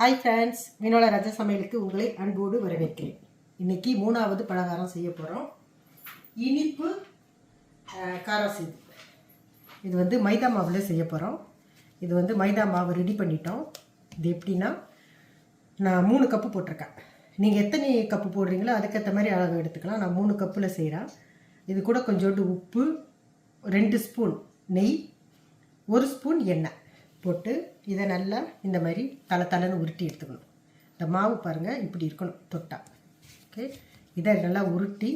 Hi friends மீனோட ரஜ சமையலுக்கு உங்களை அன்போடு வரவேற்கிறேன். இன்னைக்கு மூணாவது பலகாரம் செய்ய போகிறோம் இனிப்பு அஹ், இது வந்து மைதா மாவில் செய்ய போகிறோம் இது வந்து மைதா மாவு ரெடி பண்ணிட்டோம். இது எப்படின்னா நான் மூணு கப்பு போட்டிருக்கேன். நீங்கள் எத்தனை கப்பு போடுறீங்களோ அதுக்கேற்ற மாதிரி அளவு எடுத்துக்கலாம். நான் மூணு கப்பில் செய்கிறேன் இது கூட கொஞ்சோண்டு உப்பு ரெண்டு ஸ்பூன் நெய் ஒரு ஸ்பூன் எண்ணெய். போட்டு இதை நல்லா இந்த மாதிரி தலை தலைன்னு உருட்டி எடுத்துக்கணும். இந்த மாவு பாருங்கள் இப்படி இருக்கணும் தொட்டா. ஓகே இதை நல்லா உருட்டி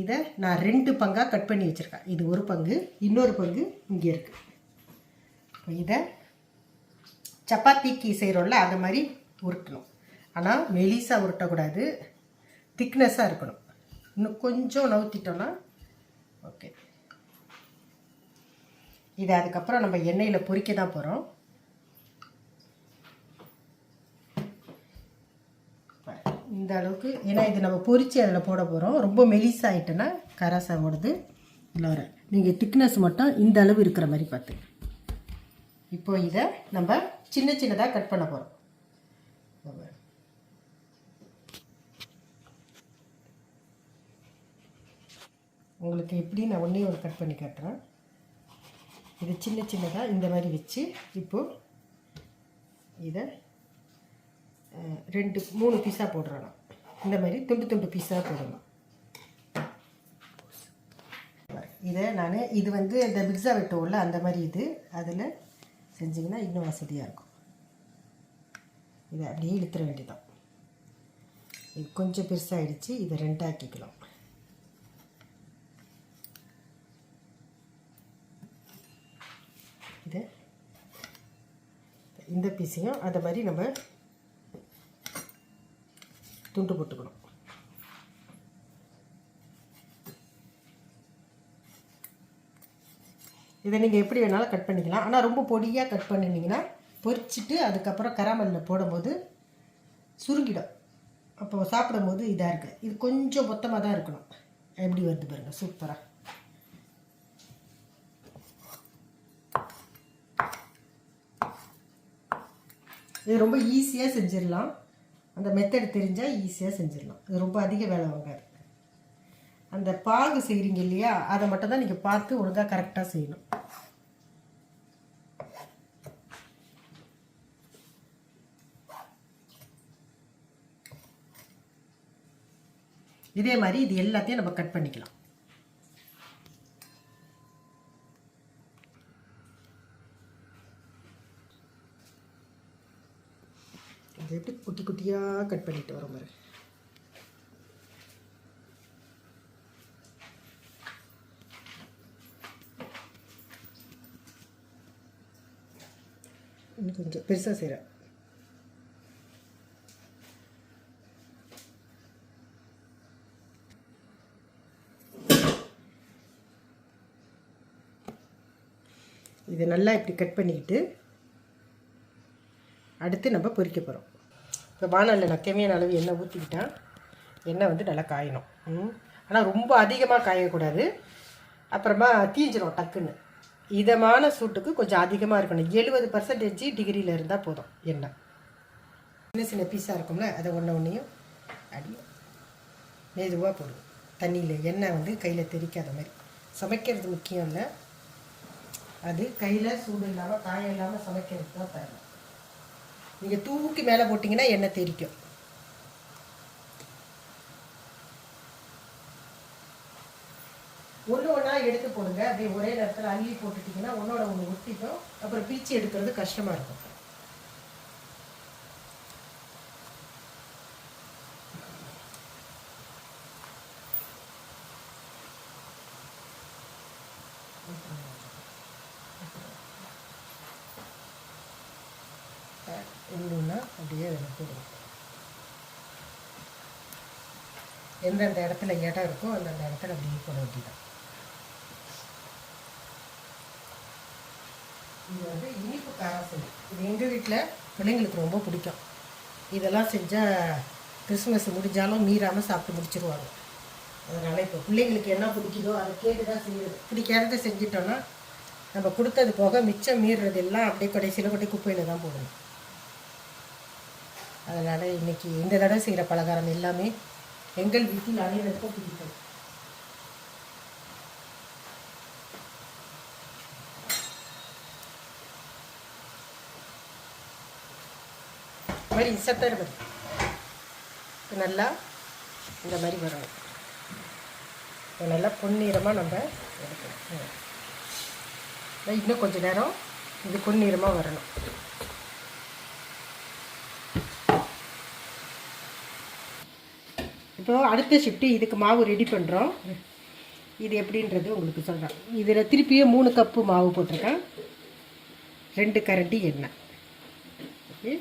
இதை நான் ரெண்டு பங்காக கட் பண்ணி வச்சுருக்கேன். இது ஒரு பங்கு இன்னொரு பங்கு இங்கே இருக்குது இதை சப்பாத்திக்கு செய்கிறோம்ல அந்த மாதிரி உருட்டணும். ஆனால் மெலிசாக உருட்டக்கூடாது திக்னஸாக இருக்கணும். இன்னும் கொஞ்சம் நவுத்திட்டோன்னா ஓகே இதை அதுக்கப்புறம் நம்ம எண்ணெயில் பொரிக்க தான் போகிறோம் இந்த அளவுக்கு ஏன்னா இது நம்ம பொறிச்சு அதில் போட போகிறோம் ரொம்ப மெலிசாயிட்டுன்னா கராசா ஓடுது இல்லை வர நீங்கள் திக்னஸ் மட்டும் இந்த அளவு இருக்கிற மாதிரி பார்த்து. இப்போ இதை நம்ம சின்ன சின்னதாக கட் பண்ண போகிறோம் உங்களுக்கு எப்படி நான் ஒன்றே ஒரு கட் பண்ணி காட்டுறேன். இது சின்ன சின்னதாக இந்த மாதிரி வச்சு இப்போது இதை ரெண்டு மூணு பீஸாக போடுறோம் இந்த மாதிரி துண்டு துண்டு பீஸாக போடணும் இதை நான் இது வந்து இந்த பிக்ஸா வெட்டுவோம்ல அந்த மாதிரி இது அதில் செஞ்சிங்கன்னா இன்னும் வசதியாக இருக்கும். இதை அப்படியே இழுத்துற வேண்டியதான் இது கொஞ்சம் பெருசாகிடுச்சு இதை ரெண்டாக்கிக்கலாம். இது. இந்த பீஸையும் அதை மாதிரி நம்ம துண்டு போட்டுக்கணும். இதை நீங்கள் எப்படி வேணாலும் கட் பண்ணிக்கலாம். ஆனால் ரொம்ப பொடியாக கட் பண்ணினீங்கன்னா பொரிச்சிட்டு அதுக்கப்புறம் கராமலில் போடும்போது சுருங்கிடும். அப்போ சாப்பிடும்போது இதாக இருக்குது இது கொஞ்சம் மொத்தமாக தான் இருக்கணும். எப்படி வருது பாருங்கள் சூப்பராக இது ரொம்ப ஈஸியாக செஞ்சிடலாம். அந்த மெத்தட் தெரிஞ்சால் ஈஸியாக செஞ்சிடலாம். இது ரொம்ப அதிக வேலை வாங்காது அந்த பாகு செய்கிறீங்க இல்லையா அதை மட்டும் தான் நீங்கள் பார்த்து ஒழுங்காக கரெக்டாக செய்யணும். இதே மாதிரி இது எல்லாத்தையும் நம்ம கட் பண்ணிக்கலாம். அது எப்படி குட்டி குட்டியாக கட் பண்ணிட்டு வரோம் பாரு. இன்னும் கொஞ்சம் பெருசாக செய்கிறேன் இது நல்லா இப்படி கட் பண்ணிக்கிட்டு அடுத்து நம்ம பொரிக்க போகிறோம் இப்போ வானலில் நான் தேவையான அளவு எண்ணெய் ஊற்றிக்கிட்டேன் எண்ணெய் வந்து நல்லா காயணும். ம். ஆனால் ரொம்ப அதிகமாக காயக்கூடாது. அப்புறமா தீஞ்சிரும் டக்குன்னு. இதமான சூட்டுக்கு கொஞ்சம் அதிகமாக இருக்கணும். எழுபது பர்சன்டேஜ் டிகிரியில் இருந்தால் போதும் எண்ணெய். சின்ன சின்ன பீஸாக இருக்கும்ல அதை ஒன்று ஒன்றையும் அடி மெதுவாக போடும் தண்ணியில் எண்ணெய் வந்து கையில் தெரிக்காத மாதிரி. சமைக்கிறது முக்கியம் இல்லை. அது கையில் சூடு இல்லாமல் காயம் இல்லாமல் சமைக்கிறது தான் தரணும். நீங்கள் தூக்கி மேலே போட்டிங்கன்னா எண்ணெய் தெரிக்கும் ஒன்று ஒன்றா எடுத்து போடுங்க. அப்படியே ஒரே நேரத்தில் அள்ளி போட்டுட்டிங்கன்னா ஒன்றோட ஒன்று ஒட்டிக்கும். அப்புறம் பீச்சு எடுக்கிறது கஷ்டமாக இருக்கும். ஒன்றுன்னா அப்படியே அதில் போடுவோம் எந்தெந்த இடத்துல இடம் இருக்கோ அந்தந்த இடத்துல அப்படியே போட வேண்டியதான் இது வந்து இனிப்பு காரம் இது எங்கள் வீட்டில் பிள்ளைங்களுக்கு ரொம்ப பிடிக்கும். இதெல்லாம் செஞ்சால் கிறிஸ்மஸ் முடிஞ்சாலும் மீறாமல் சாப்பிட்டு முடிச்சிருவாங்க. அதனால் இப்போ பிள்ளைங்களுக்கு என்ன பிடிக்குதோ அதை கேட்டு தான் செய்யுது பிடிக்காததை செஞ்சிட்டோன்னா நம்ம கொடுத்தது போக மிச்சம் மீறுறது எல்லாம் அப்படியே கடைசியில் கொண்டு குப்பையில் தான் போடணும். அதனால் இன்னைக்கு இந்த தடவை செய்கிற பலகாரம் எல்லாமே எங்கள் வீட்டில் அனைவருக்கும் பிடிக்கும் இந்த மாதிரி இசத்தர் வரும் நல்லா இந்த மாதிரி வரணும். நல்லா பொன்னிறமாக நம்ம எடுக்கணும். இன்னும் கொஞ்சம் நேரம் இது பொன்னிறமாக வரணும். இப்போ அடுத்த ஷிஃப்ட்டு இதுக்கு மாவு ரெடி பண்ணுறோம் இது எப்படின்றது உங்களுக்கு சொல்கிறேன் இதில் திருப்பியும் மூணு கப்பு மாவு போட்டிருக்கேன். ரெண்டு கரண்டி எண்ணெய். ஓகே.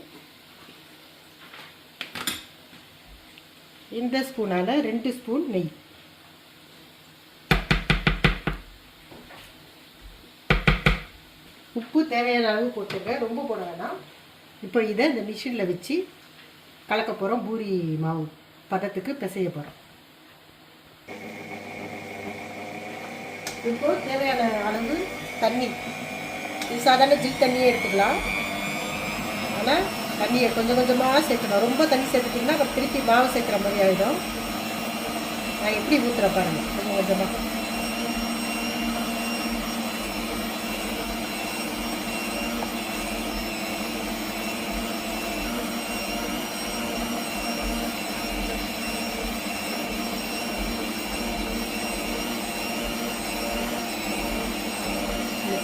இந்த ஸ்பூனால் ரெண்டு ஸ்பூன் நெய். உப்பு தேவையான அளவு போட்டுங்க ரொம்ப போட வேணாம். இப்போ இதை இந்த மிஷினில் வச்சு கலக்க போகிறோம் பூரி மாவு. பதத்துக்கு பிசைய போகிறோம் இப்போ தேவையான அளவு தண்ணி. இது சாதாரண ஜில் தண்ணியே எடுத்துக்கலாம். ஆனால் தண்ணியை கொஞ்சம் கொஞ்சமாக சேர்க்கணும் ரொம்ப தண்ணி சேர்த்துட்டிங்கன்னா அப்புறம் திருப்பி மாவு சேர்க்குற மாதிரி ஆகிடும் நான் எப்படி ஊற்றுற பாருங்கள் கொஞ்சம் கொஞ்சமாக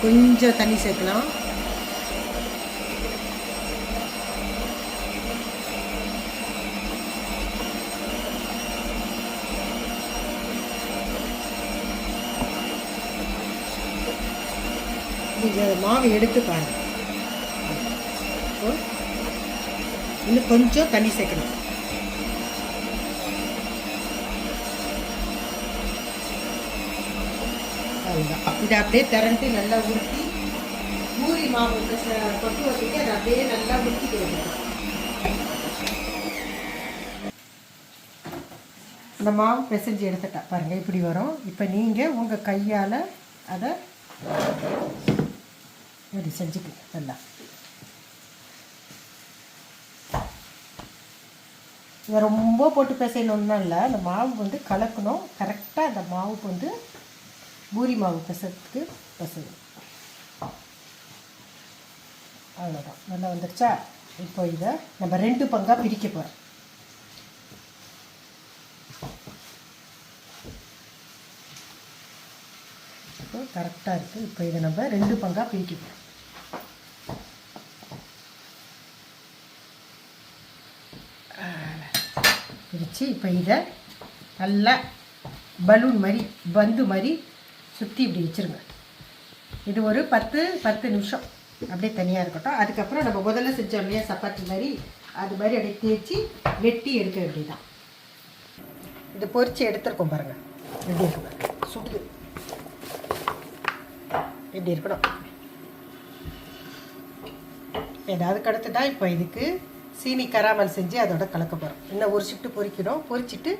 கொஞ்சம் தண்ணி சேர்க்கலாம். நீங்கள் மாவு எடுத்து பாருங்க. இன்னும் கொஞ்சம் தண்ணி சேர்க்கணும் அவ்வளோதான் இதை அப்படியே திரண்டு நல்லா உருட்டி பூரி மாவு கொட்டு வச்சுட்டு அதை அப்படியே நல்லா உருட்டி இந்த மாவு பிசைஞ்சு எடுத்துட்டா பாருங்கள் இப்படி வரும். இப்போ நீங்கள் உங்கள் கையால் அதை இப்படி செஞ்சுக்கணும் நல்லா. இதை ரொம்ப போட்டு பிசையணும்னா இல்லை. அந்த மாவு வந்து கலக்கணும். கரெக்டாக அந்த மாவுக்கு வந்து பூரி மாவு பெசத்துக்கு பெசது அவ்வளோதான் நல்லா வந்துடுச்சா இப்போ இதை நம்ம ரெண்டு பங்காக பிரிக்க போகிறோம் இப்போ கரெக்டாக இருக்குது இப்போ இதை நம்ம ரெண்டு பங்காக பிரிக்க போகிறோம் பிரித்து இப்போ இதை நல்லா பலூன் மாதிரி பந்து மாதிரி சுற்றி இப்படி வச்சுருங்க. இது ஒரு பத்து பத்து நிமிஷம். அப்படியே தனியாக இருக்கட்டும். அதுக்கப்புறம் நம்ம முதல்ல செஞ்சோம் இல்லையா சப்பாத்தி மாதிரி. அது மாதிரி அப்படியே தேய்ச்சி வெட்டி எடுக்க வேண்டியதான் இது பொரிச்சு எடுத்துருக்கோம் பாருங்கள் எப்படி இருக்கும் சுட்டு சுடுது. இப்படி இருக்கணும்? ஏதாவது அடுத்து தான் இப்போ இதுக்கு சீனி கராமல் செஞ்சு அதோட கலக்க போகிறோம் இன்னும் ஒரு ஷிஃப்ட்டு பொறிக்கணும். பொறிச்சிட்டு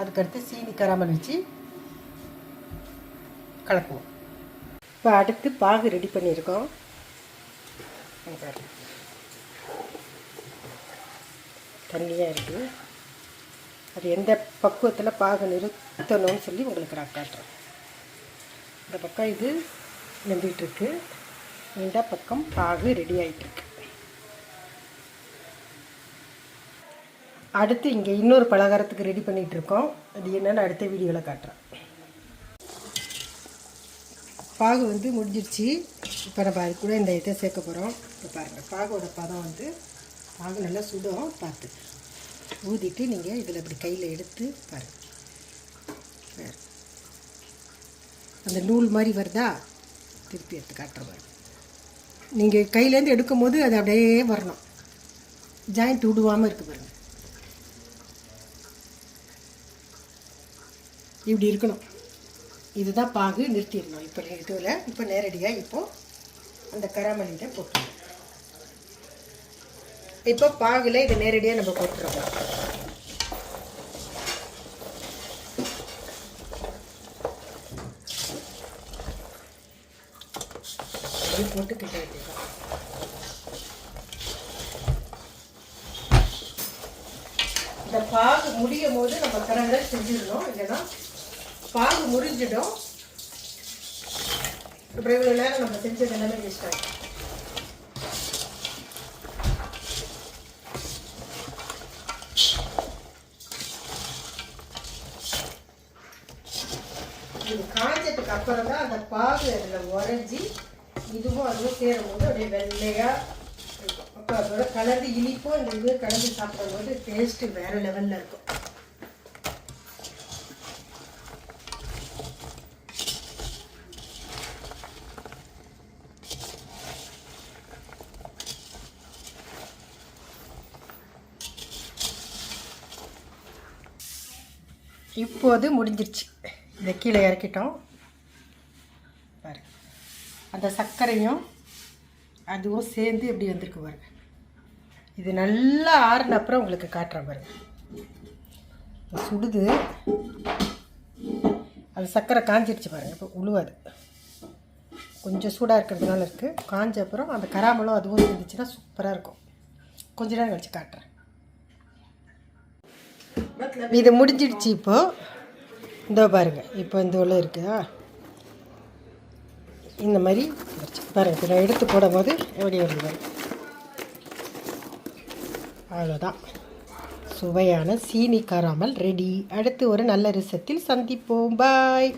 அதுக்கடுத்து சீனி கராமல் வச்சு கலக்குவோம். இப்போ அடுத்து பாகு ரெடி பண்ணியிருக்கோம். தண்ணியாக இருக்குது அது எந்த பக்குவத்தில் பாகு நிறுத்தணும்னு சொல்லி உங்களுக்கு நான் காட்டுறேன். இந்த பக்கம் இது நின்றுட்டுருக்கு இந்த பக்கம் பாகு ரெடி ஆகிட்டுருக்கு அடுத்து இங்கே இன்னொரு பலகாரத்துக்கு ரெடி பண்ணிகிட்டு இருக்கோம். அது என்னென்னு அடுத்த வீடியோவில் காட்டுறேன். பாகு வந்து முடிஞ்சிருச்சு. இப்போ நம்ம அது கூட இந்த இதை சேர்க்க போகிறோம் இப்போ பாருங்கள் பாகோட பதம் வந்து பாகு நல்லா சுடும். பார்த்து ஊதிட்டு நீங்கள் இதில் இப்படி கையில் எடுத்து பாருங்கள் பாரு. அந்த நூல் மாதிரி வருதா? திருப்பி எடுத்து காட்டுற நீங்கள் கையிலேருந்து எடுக்கும் போது அது அப்படியே வரணும். ஜாயிண்ட் விடுவாமல் இருக்கு பாருங்கள் இப்படி இருக்கணும். இதுதான் பாகு நிறுத்திடணும். இப்போ இதில் இப்போ நேரடியாக இப்போது அந்த கராமலியில் போட்டுருவோம் இப்போ பாகில் இதை நேரடியாக நம்ம போட்டுருவோம் போட்டு கிட்ட வேண்டியதான் இந்த பாகு முடியும் போது நம்ம கடலை செஞ்சிடணும். இல்லைன்னா பாகு முடிஞ்சிடும் அப்புறம் இவ்வளோ நேரம் நம்ம செஞ்சது எல்லாமே வேஸ்ட் ஆகும் இது காஞ்சதுக்கு அப்புறம் தான் அந்த பாகு அதில் உறைஞ்சி இதுவும் அதுவும் சேரும் போது அப்படியே வெள்ளையாக இருக்கும். அப்போ அதோட கலந்து இனிப்பும் இந்த இது கலந்து சாப்பிடும்போது டேஸ்ட்டு வேறு லெவலில் இருக்கும். இப்போது முடிஞ்சிருச்சு. இதை கீழே இறக்கிட்டோம். பாருங்க. அந்த சர்க்கரையும் அதுவும் சேர்ந்து எப்படி வந்திருக்கு பாருங்க. இது நல்லா ஆறுன அப்புறம் உங்களுக்கு காட்டுறேன் பாருங்க. சுடுது. அது சர்க்கரை காஞ்சிருச்சு பாருங்க. இப்போ உழுவாது. கொஞ்சம் சூடாக இருக்கிறதுனால இருக்குது காஞ்ச அப்புறம் அந்த கராமலும் அதுவும் இருந்துச்சுன்னா சூப்பராக இருக்கும். கொஞ்ச நேரம் கழிச்சு காட்டுறேன். இது முடிஞ்சிடுச்சு இப்போ. இதோ பாருங்கள் இப்போ இந்த உள்ள இருக்குதா இந்த மாதிரி பாருங்கள் இப்போ நான் எடுத்து போடும்போது எப்படி வருது. அவ்வளோதான் சுவையான சீனி காராமல் ரெடி அடுத்து ஒரு நல்ல ரிசத்தில் சந்திப்போம். பாய்